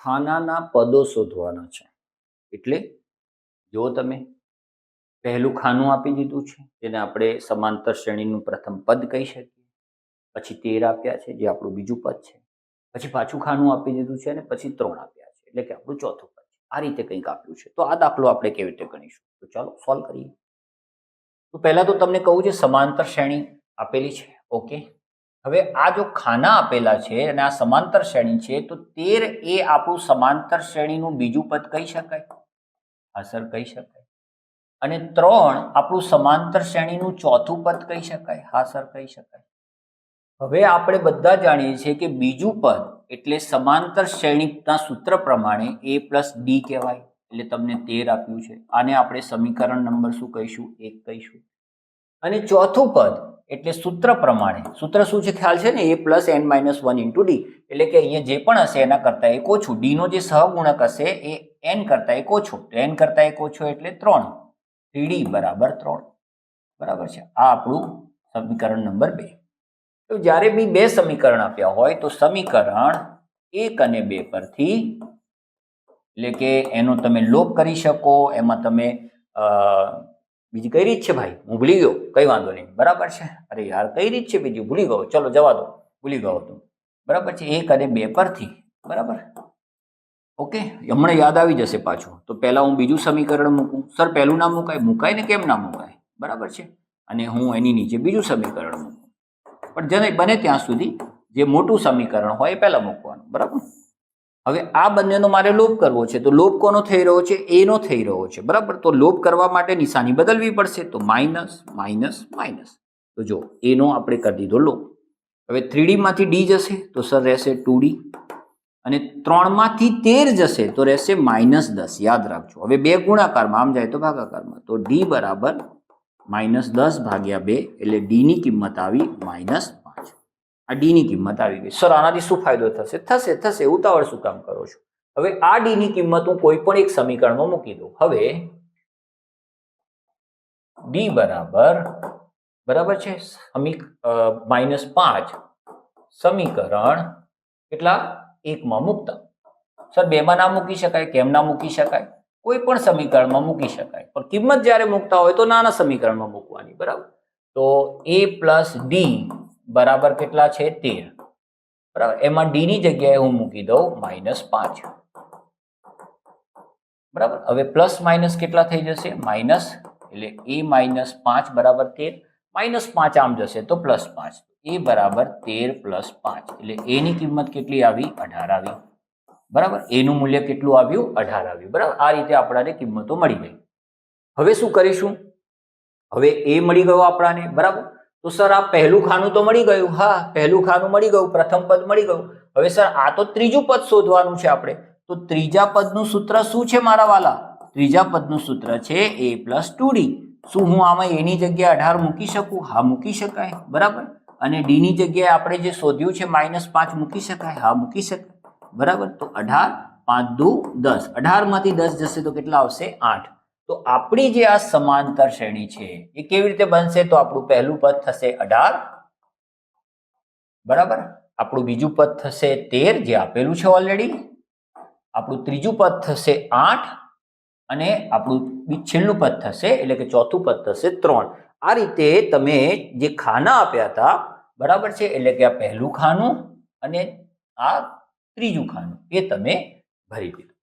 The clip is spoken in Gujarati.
ખાનાના પદો શોધવાના છે. એટલે જો તમે પહેલું ખાનું આપી દીધું છે, જેને આપણે સમાંતર શ્રેણીનું પ્રથમ પદ કહી શકીએ. પછી તેર આપ્યા છે, જે આપણું બીજું પદ છે. પછી પાછું ખાનું આપી દીધું છે અને પછી ત્રણ આપ્યા છે, એટલે કે આપણું ચોથું પદ છે. આ રીતે કંઈક આપ્યું છે. તો આ દાખલો આપણે કેવી રીતે ગણીશું? તો ચાલો સોલ્વ કરીએ. તો પહેલાં તો તમને કહું છે સમાંતર શ્રેણી આપેલી છે, ઓકે? હવે આ જો ખાના આપેલા છે અને આ સમાંતર શ્રેણી છે, તો તેર એ આપણું સમાંતર શ્રેણીનું બીજું પદ કહી શકાય? અસર કહી શકાય. અને ત્રણ આપણું સમાંતર શ્રેણીનું ચોથું પદ કહી શકાય? હાસર કહી શકાય. હવે આપણે બધા જાણીએ છીએ કે બીજું પદ એટલે સમાંતર શ્રેણીના સૂત્ર પ્રમાણે એ પ્લસ ડી કહેવાય. એટલે તમને તેર આપ્યું છે. આને આપણે સમીકરણ નંબર શું કહીશું? એક કહીશું. અને ચોથું પદ એટલે સૂત્ર પ્રમાણે. સૂત્ર શું છે? ખ્યાલ છે ને? A plus N minus one into D એટલે કે અહીંયા જે પણ હશે એના કરતાં એક ઓછું. ડીનો જે સહગુણક હશે એ એન કરતાં એક ઓછો. તો એન કરતાં એક ઓછો એટલે ત્રણ. થ્રી બરાબર ત્રણ. બરાબર છે? આ આપણું સમીકરણ નંબર બે. તો જ્યારે બી બે સમીકરણ આપ્યા હોય તો સમીકરણ એક અને બે પરથી, એટલે કે એનો તમે લોપ કરી શકો. એમાં તમે બીજી કઈ રીત છે ભાઈ? હું ભૂલી ગયો. કઈ વાંધો નહીં. બરાબર છે? અરે યાર, કઈ રીત છે બીજી? ભૂલી ગયો. ચલો, જવા દો. ભૂલી ગયો તું. બરાબર છે? એક અને બે પરથી. બરાબર? ઓકે? હમણાં યાદ આવી જશે પાછું. તો પહેલાં હું બીજું સમીકરણ મૂકું. સર, પહેલું ના મુકાય? મુકાય ને કેમ ના મુકાય? બરાબર છે? અને હું એની નીચે બીજું સમીકરણ મૂકું. પણ જેને બને ત્યાં સુધી જે મોટું સમીકરણ હોય એ પહેલાં મૂકવાનું. બરાબર? હવે આ બંનેનો મારે લોપ કરવો છે. તો લોપ કોનો થઈ રહ્યો છે? એનો થઈ રહ્યો છે. બરાબર? તો લોપ કરવા માટે નિશાની બદલવી પડશે. તો માઇનસ માઇનસ માઇનસ. તો જો, એનો આપણે કરી દીધો લોપ. હવે થ્રીડીમાંથી ડી જશે. તો સર, રહેશે ટુડી. અને ત્રણમાંથી તેર જશે. તો રહેશે માઇનસ દસ. યાદ રાખજો. હવે બે ગુણાકારમાં, આમ જાય તો ભાગાકારમાં. તો ડી બરાબર માઇનસ દસ ભાગ્યા બે. એટલે ડીની કિંમત આવી માઇનસ આ ડીની કિંમત આવી ગઈ. સર, આનાથી શું ફાયદો થશે? થશે થશે. ઉતાવળ શું કામ કરો છો? હવે આ ડીની કિંમત હું કોઈ પણ એક સમીકરણમાં મૂકી દઉં. હવે ડી બરાબર બરાબર છે? સમી માઇનસ પાંચ સમીકરણ કેટલા? એકમાં મૂકતા. સર, બેમાં ના મૂકી શકાય, કેમ ના મૂકી શકાય? કોઈ પણ સમીકરણમાં મૂકી શકાય. પણ કિંમત જ્યારે મૂકતા હોય તો નાના સમીકરણમાં મૂકવાની, બરાબર? તો એ પ્લસ ડી બરાબર કેટલા છે? તેર. બરાબર. એમાં ડી ની જગ્યાએ હું મૂકી દઉં માઇનસ પાંચ. બરાબર? હવે પ્લસ માઇનસ કેટલા થઈ જશે? માઇનસ. એટલે એ માઇનસ પાંચ બરાબર તેર. માઇનસ પાંચ આમ જશે તો પ્લસ પાંચ. એ બરાબર તેર પ્લસ પાંચ. એટલે એની કિંમત કેટલી આવી? અઢાર આવી. બરાબર? એનું મૂલ્ય કેટલું આવ્યું? અઢાર આવ્યું. બરાબર? આ રીતે આપણાને કિંમતો મળી ગઈ. હવે શું કરીશું? હવે એ મળી ગયો આપણાને. બરાબર? તો સર, આ પહેલું ખાનું તો મળી ગયું. હા, પહેલું ખાનું મળી ગયું, પ્રથમ પદ મળી ગયું. હવે સર, આ તો ત્રીજું પદ શોધવાનું છે આપણે. તો ત્રીજા પદનું સૂત્ર શું છે મારા વાલા? ત્રીજા પદનું સૂત્ર છે એ પ્લસ ટુ ડી. શું હું આમાં એની જગ્યાએ અઢાર મૂકી શકું? હા, મૂકી શકાય. બરાબર? અને ડીની જગ્યાએ આપણે જે શોધ્યું છે, માઇનસ પાંચ મૂકી શકાય. હા, મૂકી શકાય. બરાબર? તો અઢાર, પાંચ દુ, દસ. અઢારમાંથી દસ જશે તો કેટલા આવશે? આઠ. તો આપણી જે આ સમાંતર શ્રેણી છે, એ કેવી રીતે બનશે? તો આપણું પહેલું પદ થશે અઢાર. બરાબર? આપણું બીજું પદ થશે તેર, જે આપેલું છે ઓલરેડી આપણું ત્રીજું પદ થશે આઠ અને આપણું છેલ્લું પદ થશે, એટલે કે ચોથું પદ થશે ત્રણ. આ રીતે તમે જે ખાના આપ્યા હતા, બરાબર છે? એટલે કે આ પહેલું ખાનું અને આ ત્રીજું ખાનું, એ તમે ભરી દીધું.